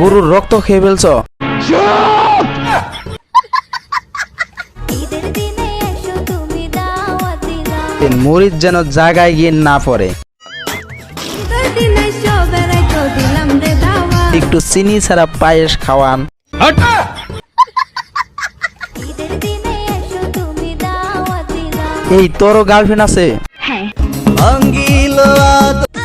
গরুর রক্ত খেয়ে ফেলছ? মরিচ যেন জায়গায় গিয়ে না পড়ে। একটু চিনি ছাড়া পায়েস খাওয়ান। এই তোরও গার্লফ্রেন্ড আছে?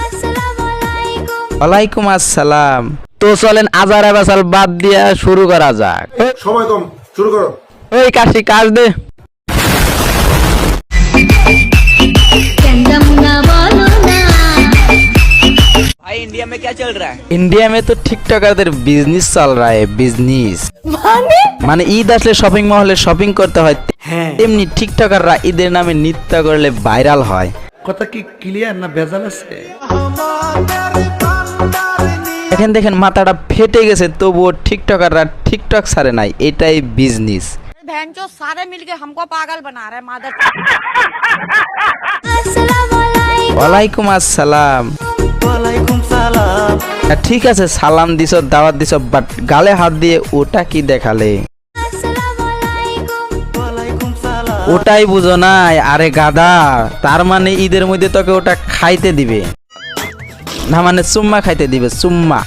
আসসালামু আলাইকুম। ওয়ালাইকুম আসসালাম। তো চলেন আজার আবাসাল বাদ দিয়া শুরু করা যাক সময় কম শুরু করো ওই কাশি কাজ দে কেন্দম না বলো না इंडिया में तो টিকটকারদের বিজনেস চল রা है বিজনেস মানে ঈদ আসলে শপিং মহলে শপিং করতে হয় তেমনি টিকটকাররা ঈদের নামে নৃত্য করলে ভাইরাল হয় কথা কি ক্লিয়ার না ভেজাল আছে এখন দেখেন মাথাটা ফেটে গেছে তবুও টিকটকাররা টিকটক সারে নাই এটাই বিজনেস ভ্যানচো সারে মিলকে হামকো পাগল বানা রে মাদার। ওয়ালাইকুম আসসালাম। ঠিক আছে সালাম দিছ দাওয়াত দিছ বাট গালে হাত দিয়ে ওটা কি দেখালে? ওটাই বুঝো নাই আরে গাদা তার মানে ঈদের মধ্যে তোকে ওটা খাইতে দিবে। না মানে চুম্মা খাইতে দিবে চুম্মা।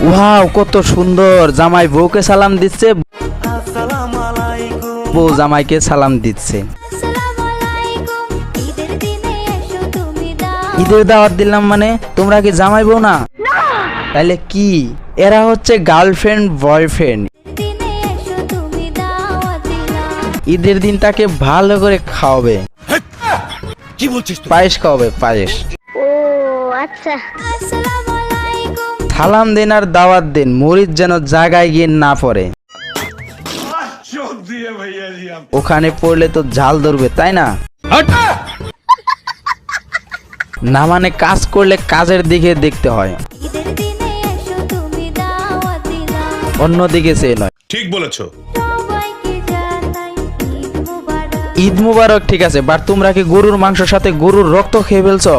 ওয়াও কত সুন্দর। জামাই বউকে সালাম দিচ্ছে। বউ জামাইকে সালাম দিচ্ছে। ঈদের দাওয়াত দিলাম মানে? তোমরা কি জামাই বউ না? তাহলে কি? এরা হচ্ছে গার্লফ্রেন্ড বয়ফ্রেন্ড। ঈদের দিন তাকে ভালো করে খাওয়াবে। কি বলছিস পায়েস খাওয়াবে পায়েস। আসসালামু আলাইকুম সালাম দিন আর দাওয়াত দিন মরিচ যেন জায়গায় গিয়ে না পড়ে। ওখানে পড়লে তো ঝাল ধরবে তাই না? না মানে কাজ করলে কাজের দিকে দেখতে হয়। অন্যদিকে সে নয়। ঠিক বলেছ। ঈদ মুবারক, ঠিক আছে বাট তোমরা কি গরুর মাংসের সাথে গরুর রক্ত খেয়ে ফেলছো?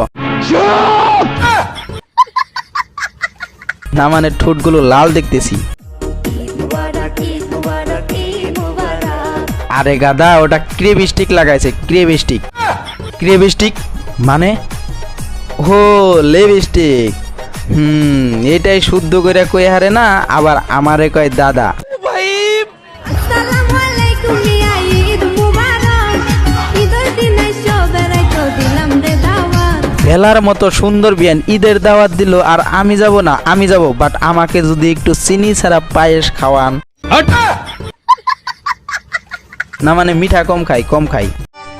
না মানে ঠোঁটগুলো লাল দেখতেছি। আরে গাদা, ওটা ক্রেভ স্টিক লাগাইছে ক্রেভ স্টিক। ক্রেভ স্টিক মানে? ও লিপস্টিক হুম, এটাই শুদ্ধ করে কই হারে না, আবার আমারে কয় দাদা। আসসালামু ভেলার মতো সুন্দর বিয়ান ঈদের দাওয়াত দিল আর আমি যাব না আমি যাব বাট আমাকে যদি একটু চিনি ছাড়া পায়েস খাওয়ান না মানে মিঠা কম খাই কম খাই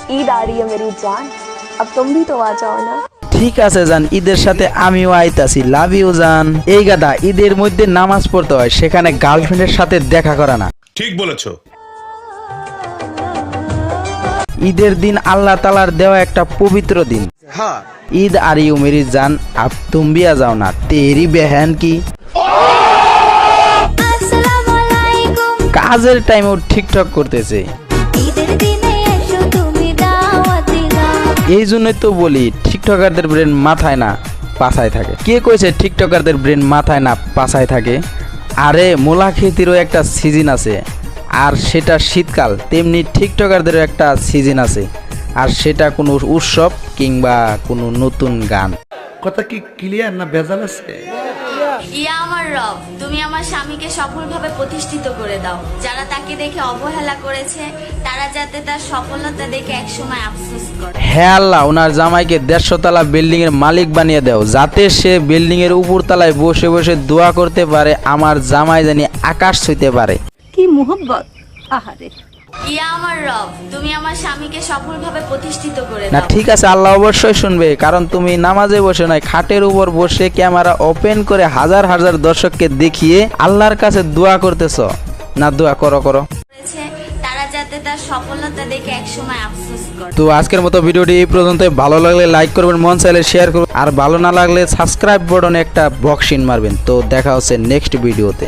ईद आ रही है मेरी जान अब तुम भी तो आ जाओ ना ঠিক আছে জান ঈদের সাথে আমিও আইতাছি লাভ ইউ জান এই গাদা ঈদের মধ্যে নামাজ পড়তে হয় সেখানে গার্লফ্রেন্ডের সাথে দেখা করা না ঠিক বলেছো ঈদের দিন আল্লাহ তালার দেওয়া একটা পবিত্র দিন। ঈদ আর ইউ মেরি জান আপ তুমিয়া যাও না তেরি বেহেন কি? আসসালামু আলাইকুম কাজের টাইমেও ঠিকঠাক করতেছে। ঈদের দিনে এসো তুমি দাওয়াত দিলাম এই জন্যই তো বলি টিকটকারদের ব্রেন মাথায় না পাছায় থাকে। কে কইছে টিকটকারদের ব্রেন মাথায় না পাছায় থাকে? আরে মোলা খেতিরও একটা সিজন আছে। আর সেটা শীতকাল তেমনি টিকটকারদের একটা সিজন আছে। আর সেটা কোনো উৎসব কিংবা কোনো নতুন গান। কথা কি ক্লিয়ার না ভেজাল আছে? ইয়া আমার রব তুমি আমার স্বামীকে সফলভাবে প্রতিষ্ঠিত করে দাও। যারা তাকে দেখে অবহেলা করেছে তারা যাতে তার সফলতা দেখে একসময় আফসোস করে। হ্যাঁ আল্লাহ ওনার জামাইকে দেড়শো তলা বিল্ডিং এর মালিক বানিয়ে দেও যাতে সে বিল্ডিং এর উপর তলায় বসে বসে দোয়া করতে পারে আমার জামাই জানি আকাশ ছুঁতে পারে। কি মোহব্বত? আহারে। তো আজকের মতো ভিডিওটি এই পর্যন্ত ভালো লাগলে লাইক করবেন মন চাইলে শেয়ার করবেন। আর ভালো না লাগলে সাবস্ক্রাইব বাটনে একটা বক্সিন মারবেন। তো দেখা হচ্ছে নেক্সট ভিডিওতে